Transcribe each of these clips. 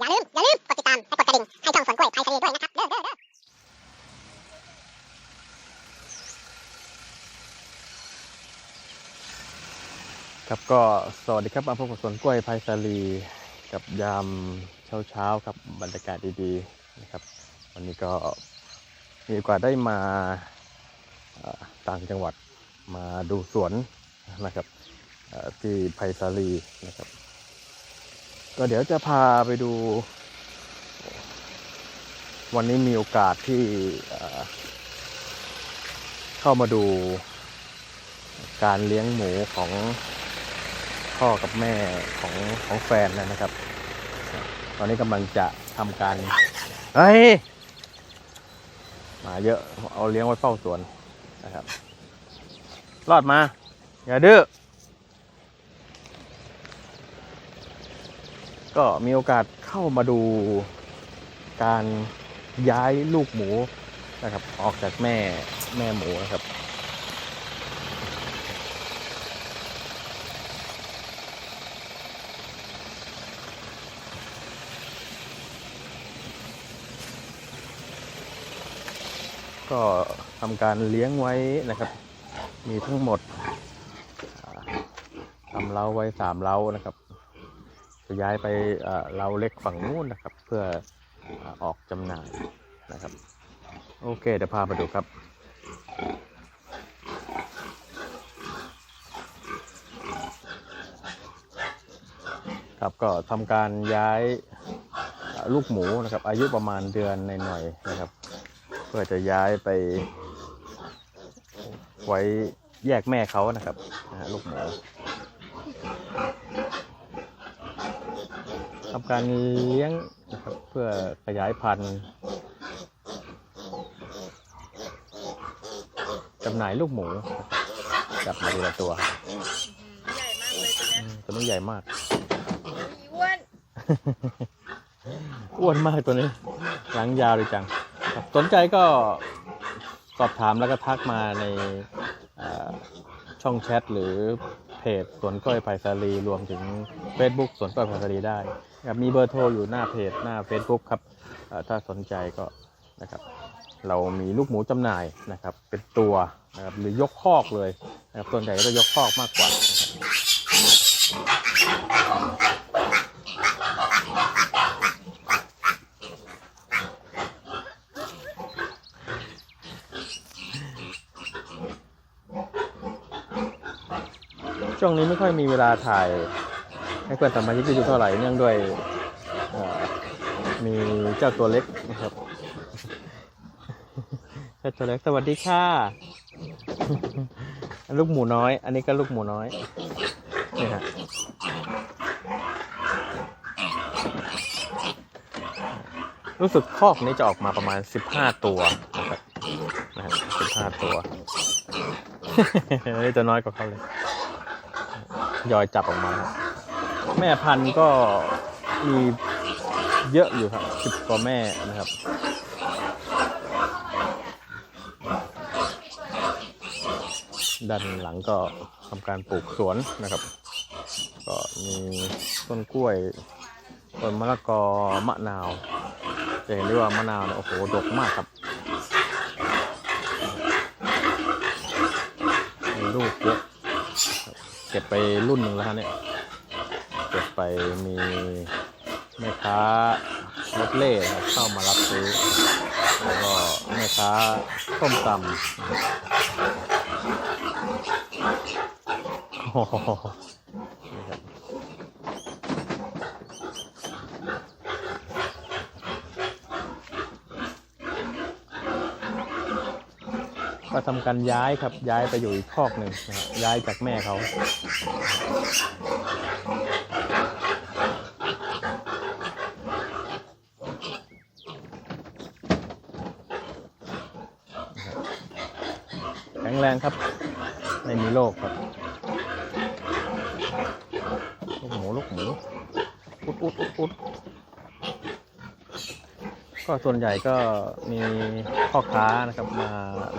อย่าลืม อย่าลืม กดติดตามและกดกระดิ่ง ให้ช่องสวนกล้วยไทยทะเลด้วยนะครับ เด้อเด้อเด้อครับก็สวัสดีครับมาพบกับสวนกล้วยไพศาลีกับยามเช้าเช้าๆครับบรรยากาศดีๆนะครับ วันนี้ก็มีโอกาสได้มาต่างจังหวัดมาดูสวนนะครับที่ไพศาลีนะครับ ก็เดี๋ยวจะพาไปดู วันนี้มีโอกาสที่เข้ามาดูการเลี้ยงหมูของพ่อกับแม่ของของแฟนนะครับ ตอนนี้กำลังจะทำการเฮ้ยมาเยอะเอาเลี้ยงไว้เฝ้าสวนนะครับ รอดมา อย่าดื้อ ก็มีโอกาสเข้ามาดูการย้ายลูกหมูนะครับ ออกจากแม่แม่หมูนะครับก็ทำการเลี้ยงไว้นะครับ มีทั้งหมดอ่าทำเล้าไว้สามเล้านะครับ จะย้ายไปเล้าเล็กฝั่งนู้นนะครับ เพื่อออกจำหน่ายนะครับ โอเคเดี๋ยวพาไปดูครับครับก็ทำการย้ายลูกหมูนะครับ อายุประมาณเดือนหน่อยๆนะครับ เพื่อจะย้ายไป ไว้แยกแม่เขานะครับลูกหมู ทำการเลี้ยงนะครับเพื่อขยายพันธุ์จำหน่ายลูกหมูนะครับจับมาทีละตัวใหญ่มากเลยตัวเนี้ยอืมตัวนี้ใหญ่มาก อีอ้วนอ้วนมากตัวนี้ หลังยาวเลยจังครับสนใจก็สอบถามแล้วก็ทักมาในเอ่อช่องแชทหรือเพจสวนกล้อยไผ่สาลีรวมถึง Facebook สวนกล้อยไผ่สาลีได้ครับมีเบอร์โทรอยู่หน้าเพจหน้า Facebook ครับถ้าสนใจก็นะครับเรามีลูกหมูจำหน่ายนะครับ เป็นตัวนะครับหรือยกคอกเลยนะครับส่วนใหญ่ก็จะยกคอกมากกว่าช่วงนี้ไม่ค่อยมีเวลาถ่าย ให้เพื่อนสมาชิกได้ดูเท่าไหร่เนื่องด้วยมีเจ้าตัวเล็กนะครับเจ้าตัวเล็กสวัสดีค่ะลูกหมูน้อย อันนี้ก็ลูกหมูน้อยนี่ฮะรู้สึกคอกนี้จะออกมาประมาณ 15 ตัวนะครับนะฮะ15ตัวนี่ตัวน้อยกว่าเขาเลยยอยจับออกมาครับ แม่พันธุ์ก็มีเยอะอยู่ครับสิบกว่าแม่นะครับ ด้านหลังก็ทำการปลูกสวนนะครับ ก็มีต้นกล้วยต้นมะละกอมะนาว จะเห็นได้ว่ามะนาวเนี่ยโอ้โหดกมากครับมีลูกเยอะเก็บไปรุ่นหนึ่งแล้วฮะเนี่ย เก็บไปมีแม่ค้ารถเล่ครับเข้ามารับซื้อ แล้วก็แม่ค้าส้มตำโอ้โหก็ทำการย้ายครับย้ายไปอยู่อีกคอกหนึ่งนะครับย้ายจากแม่เขา ข็งแรงครับ ไม่มีโรคครับ ลูกหมูลูกหมูอุดอุดอุดอุดก็ส่วนใหญ่ก็มีพ่อค้านะครับมา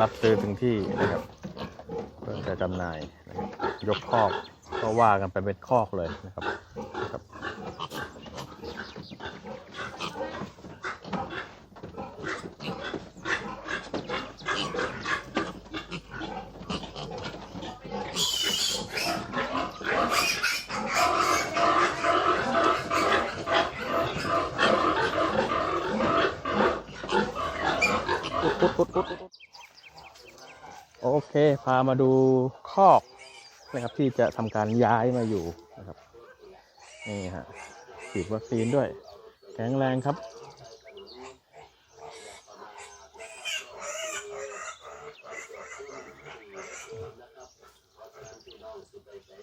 รับซื้อถึงที่นะครับเพื่อจะจำหน่ายนะครับยกคอกก็ว่ากันไปเป็นคอกเลยนะครับนะครับ อุดอุดอุดอุดโอ เคพามาดูคอกนะครับที่จะทำการย้ายมาอยู่นะครับนี่ฮะฉีดวัคซีนด้วย แข็งแรงครับ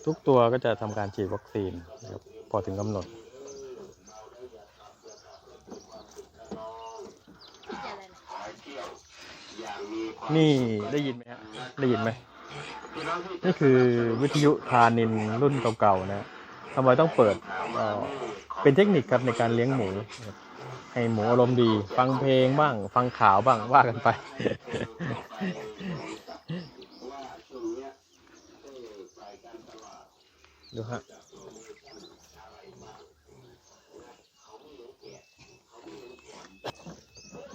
ทุกตัวก็จะทำการฉีดวัคซีนนะครับพอถึงกำหนด นี่ได้ยินไหมฮะได้ยินไหมนี่คือวิทยุทานินรุ่นเก่าๆนะทำไมต้องเปิดเอ่อเป็นเทคนิคครับในการเลี้ยงหมูนะครับให้หมูอารมณ์ดี ฟังเพลงบ้าง ฟังข่าวบ้างว่ากันไป ดูฮะ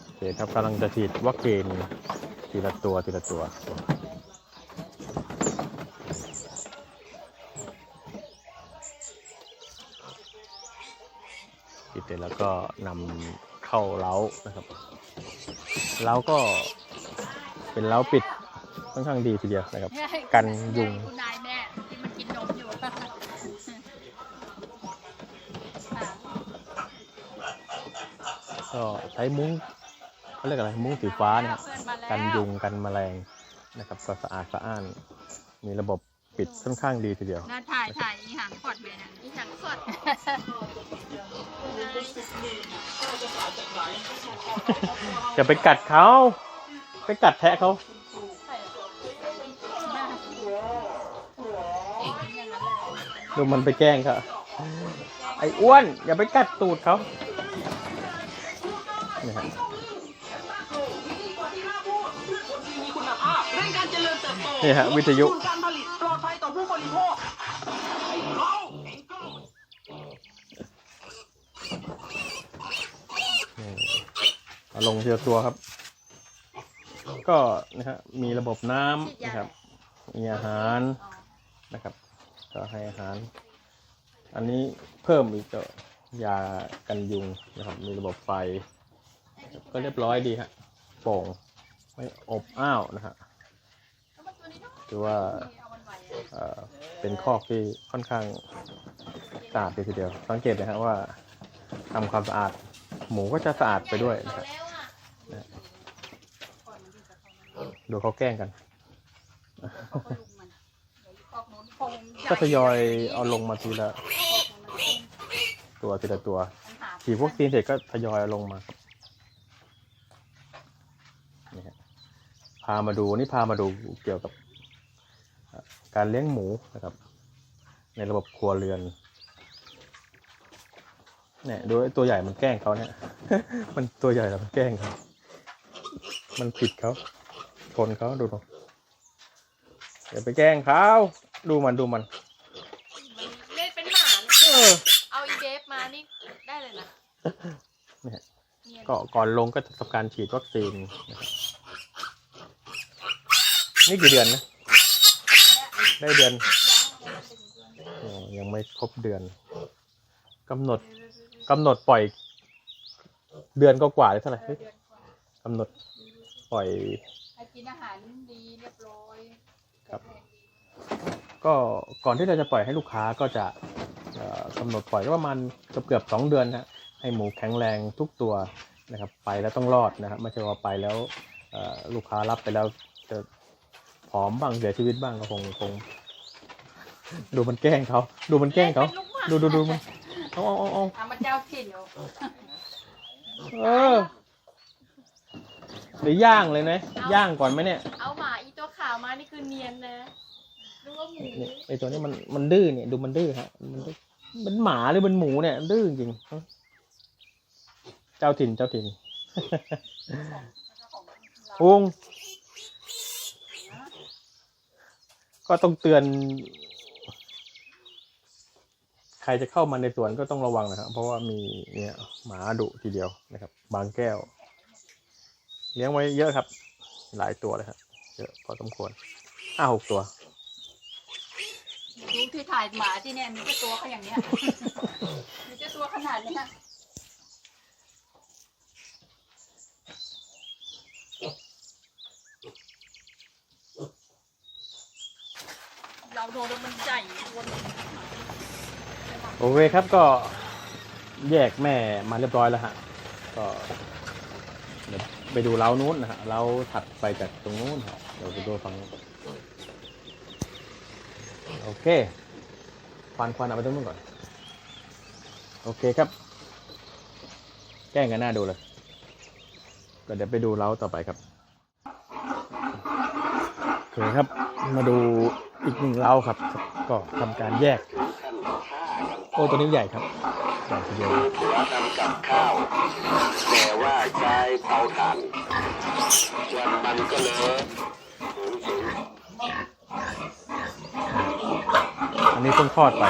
โอเคครับกำลังจะฉีดวัคซีน ทีละตัวทีละตัวปิดเสร็จแล้วก็นำเข้าเล้านะครับเล้าก็เป็นเล้าปิดค่อนข้างดีทีเดียวนะครับ กันยุงคุณนายแม่ที่มันกินนมอยู่ค่ะก็ใช้มุ้งเขาเรียกอะไรมุ้งสีฟ้าเนี่ย เพื่อนมาแล้วกันยุงกันแมลงนะครับก็สะอาดสะอ้าน มีระบบปิดค่อนข้างดีทีเดียวน่าถ่ายถ่ายอีหางกดแม่นะอีหางกดจะไปกัดเขา ไปกัดแทะเขาดูมันไปแกล้งเขาไอ้อ้วน อย่าไปกัดตูดเขานี่ฮะ นี่ฮะวิทยุลดต้นทุนการผลิตปลอดภัยต่อผู้บริโภคเราเองก็นี่เอาลงทีละตัวครับ ก็นะฮะมีระบบน้ำนะครับ มีอาหารนะครับ ก็ให้อาหาร อันนี้เพิ่มอีกก็ยากันยุงนะครับ มีระบบไฟ ก็เรียบร้อยดีฮะโปร่งไม่อบอ้าวนะฮะ ถือว่าเป็นคอกที่ค่อนข้างสะอาดดีทีเดียว สังเกตนะฮะว่าทำความสะอาด หมูก็จะสะอาดไปด้วยนะครับดูเขาแกล้งกันก็ทยอยเอาลงมาทีละ ตัวทีละตัวฉีดวัคซีนเสร็จก็ทยอยเอาลงมาพามาดูนี่พามาดูเกี่ยวกับ การเลี้ยงหมูนะครับ ในระบบครัวเรือนเนี่ยดูไอ้ตัวใหญ่มันแกล้งเขาเนี่ย มันตัวใหญ่แล้วมันแกล้งเขามันผิดเขาชนเขาดูดูอย่าไปแกล้งเขาดูมันดูมันเล่นเป็นหมานะเออเอาอีเบฟมานี่ได้เลยนะเนี่ยเนียนก็ก่อนลงก็จะทำการฉีดวัคซีนนะครับนี่กี่เดือนนะ ได้เดือนอ๋อยังไม่ครบเดือนกำหนดกำหนดปล่อยเดือนก็กว่าหรือเท่าไหร่เฮ้ยกำหนดปล่อยให้กินอาหารดีเรียบร้อยครับ ก็ก่อนที่เราจะปล่อยให้ลูกค้าก็จะเอ่อกำหนดปล่อยก็ประมาณเกือบเกือบสองเดือนนะให้หมูแข็งแรงทุกตัวนะครับ ไปแล้วต้องรอดนะครับไม่ใช่ว่าไปแล้วเอ่อลูกค้ารับไปแล้วจะ ผอมบ้างเสียชีวิตบ้างก็คงคง ดูมันแกล้งเขาดูมันแกล้งเขาดูดูดูมันเอาเอาเอาเอาเอามาเจ้าถิ่นอยู่เออหรือย่างเลยนะย่างก่อนไหมเนี่ยเอาหมาอีตัวขาวมานี่คือเนียนนะนึกว่าหมูนี่ไอตัวนี้มันมันดื้อเนี่ยดูมันดื้อฮะมันดื้อมันหมาหรือมันหมูเนี่ยดื้อจริงเจ้าถิ่นเจ้าถิ่นพุง ก็ต้องเตือน ใครจะเข้ามาในสวนก็ต้องระวังนะครับ เพราะว่ามีเนี่ยหมาดุทีเดียวนะครับ บางแก้ว เลี้ยงไว้เยอะครับ หลายตัวเลยครับเยอะพอสมควรห้าหกตัวดูที่ถ่ายหมาที่เนี่ยมีแต่ตัวเขาอย่างเนี้ยมีแต่ตัวขนาดเนี้ย แล้วมันใหญ่วนโอเคครับก็แยกแม่มาเรียบร้อยแล้วฮะก็เดี๋ยวไปดูเล้านู้นนะฮะเล้าถัดไปจากตรงนู้นฮะเดี๋ยวไปดูฝั่งนู้นโอเคควันควันเอาไปตรงนู้นก่อน โอเคครับ แกล้งกันหน้าดูเลยก็เดี๋ยวไปดูเล้าต่อไปครับโอเคครับมาดู อีกหนึ่งเล้าครับ ก็ทำการแยก โอ้ตัวนี้ใหญ่ครับใหญ่ทีเดียวทำกับข้าวแต่ว่าใช้เตาถ่านวันมันก็เลยอันนี้เพิ่งคลอดไป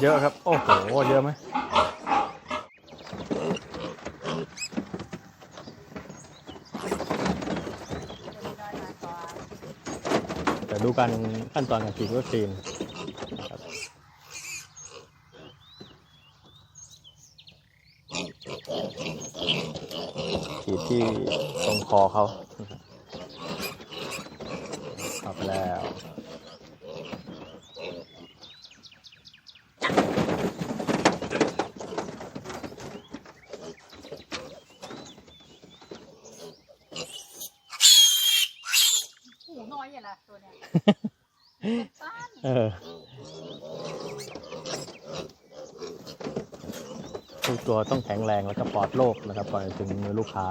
เยอะครับ โอ้โห เยอะไหม ดูการขั้นตอนการฉีดวัคซีนนะครับฉีดที่ตรงคอเขาไปแล้ว หูน้อยอย่างละตัว เออทุกตัวต้องแข็งแรงแล้วก็ปลอดโรคนะครับก่อนถึงมือลูกค้า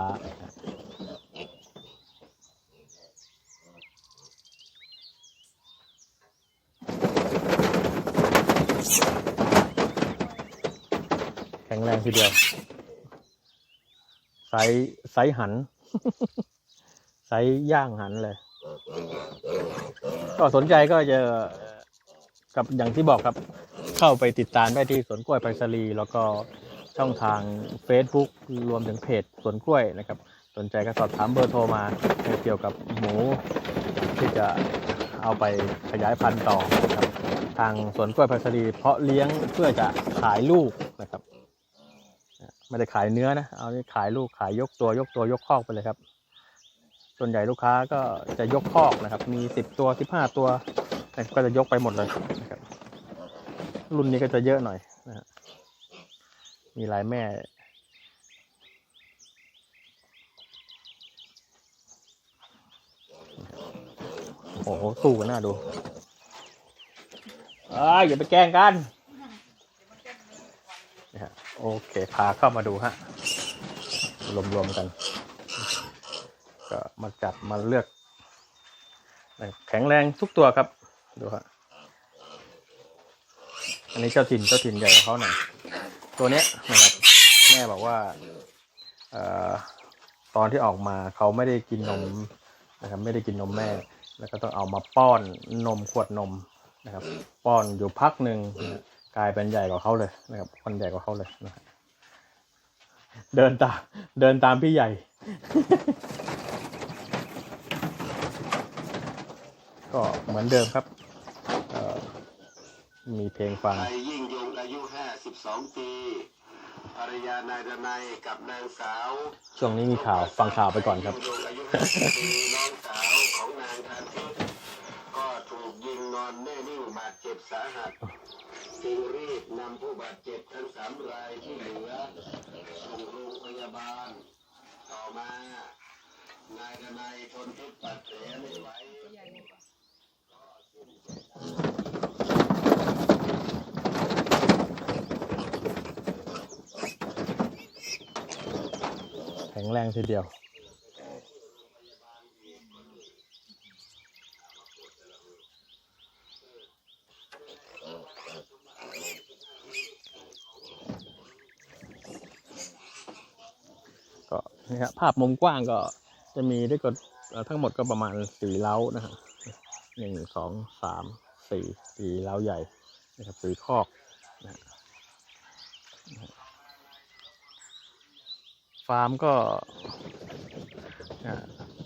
แข็งแรงทีเดียวไซส์ไซส์หัน ไซส์ย่างหันเลย ก็สนใจก็จะกับอย่างที่บอกครับเข้าไปติดตามได้ที่สวนกล้วยไปรษณีย์แล้วก็ช่องทาง Facebook รวมถึงเพจสวนกล้วยนะครับ สนใจก็สอบถามเบอร์โทรมาเกี่ยวกับหมูที่จะเอาไปขยายพันธุ์ต่อครับทางสวนกล้วยไปรษณีย์เพาะเลี้ยงเพื่อจะขายลูกนะครับ ไม่ได้ขายเนื้อนะ เอานี่ขายลูกขายยกตัวยกตัวยกคอกไปเลยครับ ส่วนใหญ่ลูกค้าก็จะยกคอกนะครับ มีสิบตัวสิบห้าตัวนะก็จะยกไปหมดเลยนะครับ รุ่นนี้ก็จะเยอะหน่อยนะฮะมีหลายแม่ โอ้โหสู้กันน่าดูอ้ายอย่าไปแกล้งกันนะฮะโอเค พาเข้ามาดูฮะ รวมๆกัน ก็มาจัดมาเลือก แข็งแรงทุกตัวครับ ดูฮะอันนี้เจ้าถิ่นเจ้าถิ่นใหญ่กว่าเขาหน่อยตัวเนี้ยนะครับแม่บอกว่าอตอนที่ออกมาเขาไม่ได้กินนมนะครับ ไม่ได้กินนมแม่ แล้วก็ต้องเอามาป้อนนมขวดนมนะครับ ป้อนอยู่พักหนึ่งกลายเป็นใหญ่กว่าเขาเลยนะครับคนใหญ่กว่าเขาเลยนะเดินตามเดินตามพี่ใหญ่ ก็ เหมือนเดิมครับเอ่อมีเพลงฟังนายยิ่งยงอายุ52ปีภรรยานายดนัยกับนางสาวช่วงนี้มีข่าวฟังข่าวไปก่อนครับยิ่งยงอายุ50ปีน้องสาวของนางทานทิพย์ก็ถูกยิงนอนแน่นิ่งบาดเจ็บสาหัสจึงรีบนำผู้บาดเจ็บทั้งสามรายที่เหลือส่งโรงพยาบาล ต่อมานายดนัยทนพิษบาดแผลไม่ไหว ใหญ่กว่า แข็ งแรงทีเดียว ก็นี่ครับภาพมุมกว้างก็จะมีได้กดทั้งหมดก็ประมาณสี่เล้านะฮะหนึ่งสองสามสี่สี่เล้าใหญ่นะครับสี่คอกนะฮะ ฟาร์มก็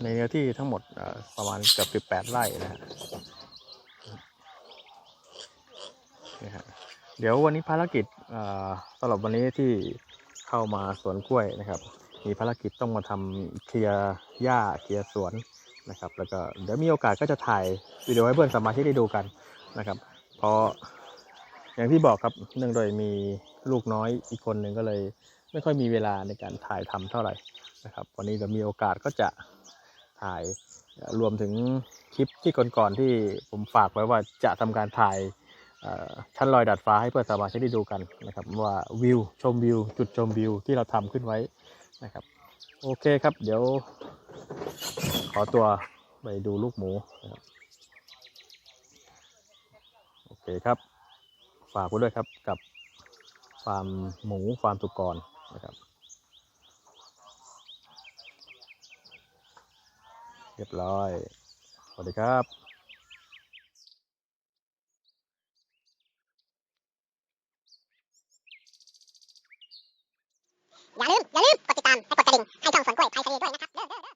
ในเนื้อที่ทั้งหมดประมาณเกือบสิบแปดไร่นะฮะเดี๋ยววันนี้ภารกิจเอ่อสำหรับวันนี้ที่เข้ามาสวนกล้วยนะครับ มีภารกิจต้องมาทำเคลียร์หญ้าเคลียร์สวนนะครับ แล้วก็เดี๋ยวมีโอกาสก็จะถ่ายวิดีโอให้เพื่อนสมาชิกได้ดูกันนะครับ เพราะอย่างที่บอกครับเนื่องโดยมีลูกน้อยอีกคนหนึ่งก็เลย ไม่ค่อยมีเวลาในการถ่ายทำเท่าไหร่นะครับ วันนี้เดี๋ยวมีโอกาสก็จะถ่ายรวมถึงคลิปที่ก่อนๆที่ผมฝากไว้ว่าจะทำการถ่ายชั้นลอยดาดฟ้าให้เพื่อนสมาชิกได้ดูกันนะครับว่าวิวชมวิว จุดชมวิวที่เราทำขึ้นไว้นะครับ โอเคครับ เดี๋ยวขอตัวไปดูลูกหมูนะครับโอเคครับ ฝากไว้ด้วยครับกับฟาร์มหมูฟาร์มสุกร นะครับ เรียบร้อย สวัสดีครับอย่าลืม อย่าลืม กดติดตามและกดกระดิ่ง ให้ช่องสวนกล้วยไทยทะเลด้วยนะครับ